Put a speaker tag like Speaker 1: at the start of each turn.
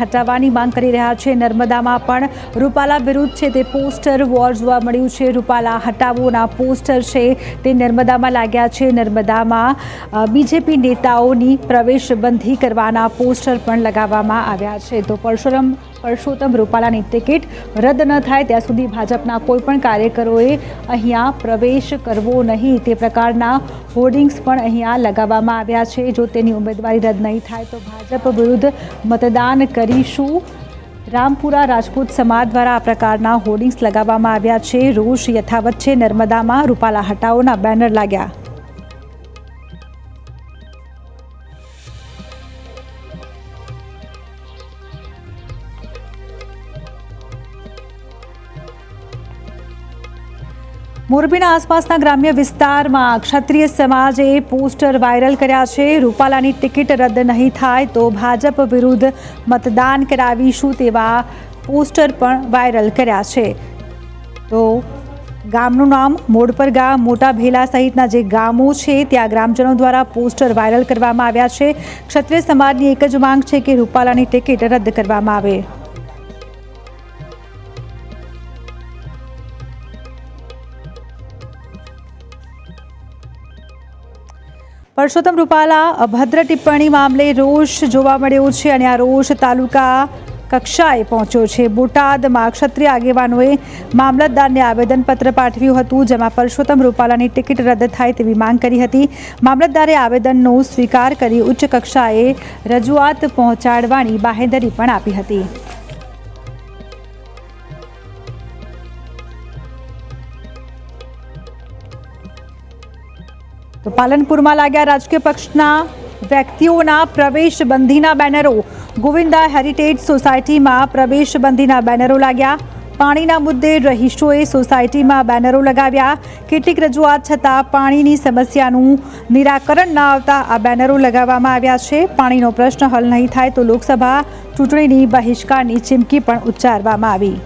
Speaker 1: હટાવવાની માંગ કરી રહ્યા છે. નર્મદામાં પણ રૂપાલા વિરુદ્ધ છે તે પોસ્ટર વોર જોવા મળ્યું છે. રૂપાલા હટાવોના પોસ્ટર છે તે નર્મદામાં લાગ્યા છે. નર્મદામાં બીજેપી નેતાઓની પ્રવેશબંધી કરવાના પોસ્ટર પણ લગાવવામાં આવ્યા છે. તો પરશુરામ પરસોત્તમ રૂપાલાની ટિકિટ રદ ન થાય ત્યાં સુધી ભાજપના કોઈ પણ કાર્યકરોએ અહીંયા પ્રવેશ કરવો નહીં. તે પ્રકારના હોર્ડિંગ્સ પણ અહીંયા લગાવવામાં આવ્યા છે. જો તેની ઉમેદવારી રદ નહીં થાય તો ભાજપ વિરુદ્ધ મતદાન કરીશું. રામપુરા રાજપૂત સમાજ દ્વારા આ પ્રકારના હોર્ડિંગ્સ લગાવવામાં આવ્યા છે. રોષ યથાવત છે. નર્મદામાં રૂપાલા હટાઓના બેનર લાગ્યા. મોરબીના આસપાસના ગ્રામ્ય વિસ્તારમાં ક્ષત્રિય સમાજે પોસ્ટર વાયરલ કર્યા છે. રૂપાલાની ટિકિટ રદ નહીં થાય તો ભાજપ વિરુદ્ધ મતદાન કરાવીશું તેવા પોસ્ટર પણ વાયરલ કર્યા છે. તો ગામનું નામ મોડપર ગામ, મોટા ભેલા સહિતના જે ગામો છે, ત્યાં ગ્રામજનો દ્વારા પોસ્ટર વાયરલ કરવામાં આવ્યા છે. ક્ષત્રિય સમાજની એક જ માંગ છે કે રૂપાલાની ટિકિટ રદ કરવામાં આવે. પરસોત્તમ રૂપાલા, અભદ્ર ટિપ્પણી મામલે રોષ જોવા મળ્યો છે અને આ રોષ તાલુકા કક્ષાએ પહોંચ્યો છે. બોટાદમાં ક્ષત્રિય આગેવાનોએ મામલતદારને આવેદનપત્ર પાઠવ્યું હતું, જેમાં પરસોત્તમ રૂપાલાની ટિકિટ રદ થાય તેવી માંગ કરી હતી. મામલતદારે આવેદનનો સ્વીકાર કરી ઉચ્ચ કક્ષાએ રજૂઆત પહોંચાડવાની બાહેંધરી પણ આપી હતી. તો પાલનપુરમાં લાગ્યા રાજકીય પક્ષના વ્યક્તિઓના પ્રવેશબંધીના બેનરો. ગોવિંદા હેરિટેજ સોસાયટીમાં પ્રવેશબંધીના બેનરો લાગ્યા. પાણીના મુદ્દે રહીશોએ સોસાયટીમાં બેનરો લગાવ્યા. કેટલીક રજૂઆત છતાં પાણીની સમસ્યાનું નિરાકરણ ન આવતા આ બેનરો લગાવવામાં આવ્યા છે. પાણીનો પ્રશ્ન હલ નહીં થાય તો લોકસભા ચૂંટણીની બહિષ્કારની ચીમકી પણ ઉચ્ચારવામાં આવી.